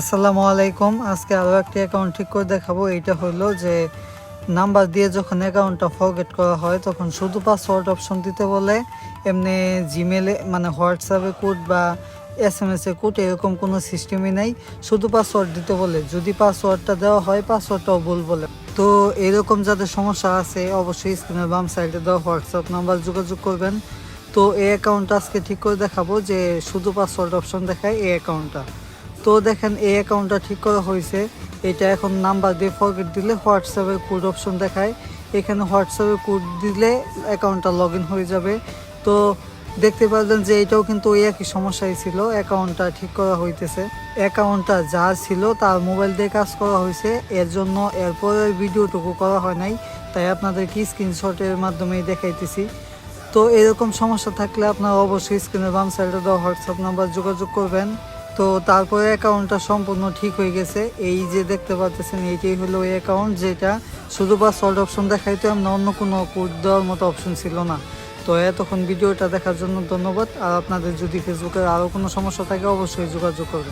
আসসালামু আলাইকুম। আজকে আরও একটি অ্যাকাউন্ট ঠিক করে দেখাবো। এইটা হলো যে নাম্বার দিয়ে যখন অ্যাকাউন্টটা ফরগেট করা হয়, তখন শুধু পাসওয়ার্ড অপশন দিতে বলে। এমনি জিমেলে মানে হোয়াটসঅ্যাপে কোড বা এস এম এস এ কোড, এরকম কোনো সিস্টেমই নেই। শুধু পাসওয়ার্ড দিতে বলে। যদি পাসওয়ার্ডটা দেওয়া হয় পাসওয়ার্ডটাও ভুল বলে। তো এরকম যাদের সমস্যা আছে, অবশ্যই স্ক্রিনের বাম সাইডে দেওয়া হোয়াটসঅ্যাপ নাম্বার যোগাযোগ করবেন। তো এই অ্যাকাউন্টটা আজকে ঠিক করে দেখাবো যে শুধু পাসওয়ার্ড অপশন দেখায় এই অ্যাকাউন্টটা তো দেখেন, এই অ্যাকাউন্টটা ঠিক করা হয়েছে। এটা এখন নাম্বার দিয়ে ফরগেট দিলে হোয়াটসঅ্যাপের কোড অপশন দেখায়। এখানে হোয়াটসঅ্যাপে কোড দিলে অ্যাকাউন্টটা লগ হয়ে যাবে। তো দেখতে পারলেন যে এটাও কিন্তু ওই একই সমস্যাই ছিল। অ্যাকাউন্টটা ঠিক করা হইতেছে। অ্যাকাউন্টটা যা ছিল তার মোবাইল দিয়ে কাজ করা হয়েছে। এর জন্য এরপরে ভিডিওটুকু করা হয় নাই। তাই আপনাদেরকে স্ক্রিনশটের মাধ্যমে দেখাইতেছি। তো এরকম সমস্যা থাকলে আপনারা অবশ্যই স্ক্রিনের বাম সাইডে দেওয়া হোয়াটসঅ্যাপ নাম্বার যোগাযোগ করবেন। তো তারপরে অ্যাকাউন্টটা সম্পূর্ণ ঠিক হয়ে গেছে। এই যে দেখতে পাচ্ছেন, এইটাই হলো ওই অ্যাকাউন্ট যেটা শুধু বা সল্ট অপশন দেখাইতো আমরা অন্য কোনো কোড দেওয়ার মতো অপশন ছিল না। তো এতক্ষণ ভিডিওটা দেখার জন্য ধন্যবাদ। আর আপনাদের যদি ফেসবুকের আরও কোনো সমস্যা থাকে, অবশ্যই যোগাযোগ করবেন।